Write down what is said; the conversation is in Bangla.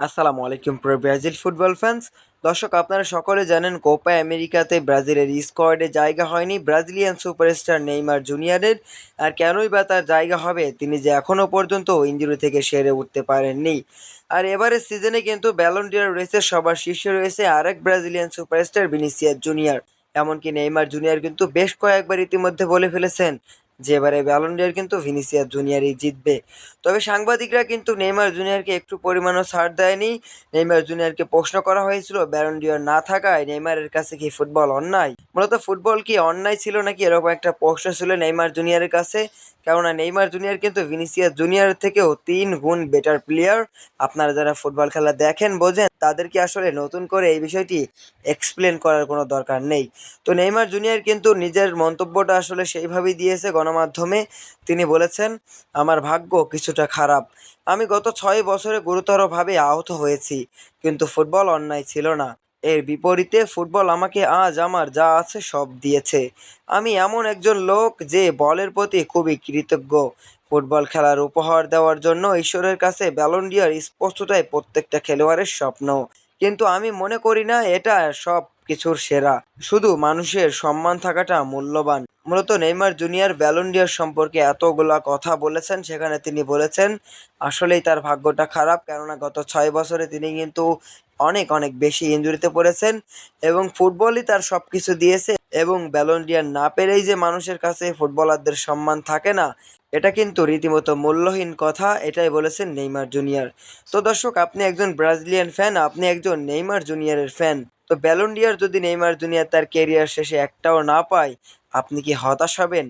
আসসালামু আলাইকুম, প্রিয় ব্রাজিল ফুটবল ফ্যান্স দর্শক, আপনারা সকলে জানেন, কোপা আমেরিকাতে ব্রাজিলের স্কোয়াডে জায়গা হয়নি ব্রাজিলিয়ান সুপারস্টার নেইমার জুনিয়রের। আর কেনই বা তার জায়গা হবে, তিনি যে এখনও পর্যন্ত ইঞ্জুরি থেকে সেরে উঠতে পারেননি। আর এবারের সিজনে কিন্তু ব্যালন্ডিয়ার রেসের সবার শীর্ষে রয়েছে আরেক ব্রাজিলিয়ান সুপারস্টার ভিনিসিয়াস জুনিয়র। এমনকি নেইমার জুনিয়র কিন্তু বেশ কয়েকবার ইতিমধ্যে বলে ফেলেছেন যে এবারে ব্যালন্ডিয়ার কিন্তু ভিনিসিয়াস জুনিয়রই জিতবে। তবে সাংবাদিকরা কিন্তু নেইমার জুনিয়রকে একটু পরিমাণও ছাড় দেয়নি। নেইমার জুনিয়রকে প্রশ্ন করা হয়েছিল ব্যালন্ডিয়র না থাকায় নেইমারের কাছে কি ফুটবল অন্যায়? মূলত ফুটবল কি অন্যায় ছিল নাকি এরকম একটা প্রশ্ন ছিল নেইমার জুনিয়রের কাছে? কেননা নেইমার জুনিয়র কিন্তু ভিনিসিয়াস জুনিয়রের থেকেও তিন গুণ বেটার প্লেয়ার আপনারা যারা ফুটবল খেলা দেখেন, বোঝেন তাদেরকে আসলে নতুন করে এই বিষয়টি এক্সপ্লেন করার কোনো দরকার নেই? তো নেইমার জুনিয়র কিন্তু নিজের মন্তব্যটা আসলে সেইভাবেই দিয়েছে গণমাধ্যমে তিনি বলেছেন, আমার ভাগ্য কিছুটা খারাপ। আমি গত ছয় বছরে গুরুতরভাবে আহত হয়েছি, কিন্তু ফুটবল অন্যায় ছিল না। এর বিপরীতে ফুটবল আমাকে আজ আমার যা আছে সব দিয়েছে। আমি এমন একজন লোক যে বলের প্রতি খুবই কৃতজ্ঞ। ফুটবল খেলার উপহার দেওয়ার জন্য ঈশ্বরের কাছে ব্যালন্ডিয়ার স্পষ্টতাই প্রত্যেকটা খেলোয়াড়ের স্বপ্ন। কিন্তু আমি মনে করি না, এটা সব কিছুর সেরা। শুধু মানুষের সম্মান থাকাটা মূল্যবান। মূলত নেইমার জুনিয়র ব্যালন্ডিয়ার সম্পর্কে এতগুলা কথা বলেছেন, সেখানে তিনি বলেছেন, আসলেই তার ভাগ্যটা খারাপ, কেননা গত ছয় বছরে তিনি কিন্তু অনেক অনেক বেশি ইনজুরিতে পড়েছেন এবং ফুটবলই তার সব কিছু দিয়েছে এবং ব্যালন্ডিয়ার না পেরেই যে মানুষের কাছে ফুটবলারদের সম্মান থাকে না, এটা কিন্তু রীতিমতো মূল্যহীন কথা। এটাই বলেছেন নেইমার জুনিয়র। তো দর্শক, আপনি একজন ব্রাজিলিয়ান ফ্যান, আপনি একজন নেইমার জুনিয়রের ফ্যান। তো ব্যালন ডিয়ার যদি নেইমার জুনিয়র তার কেরিয়ার শেষে একটাও না পায়, আপনি কি হতাশ হবেন?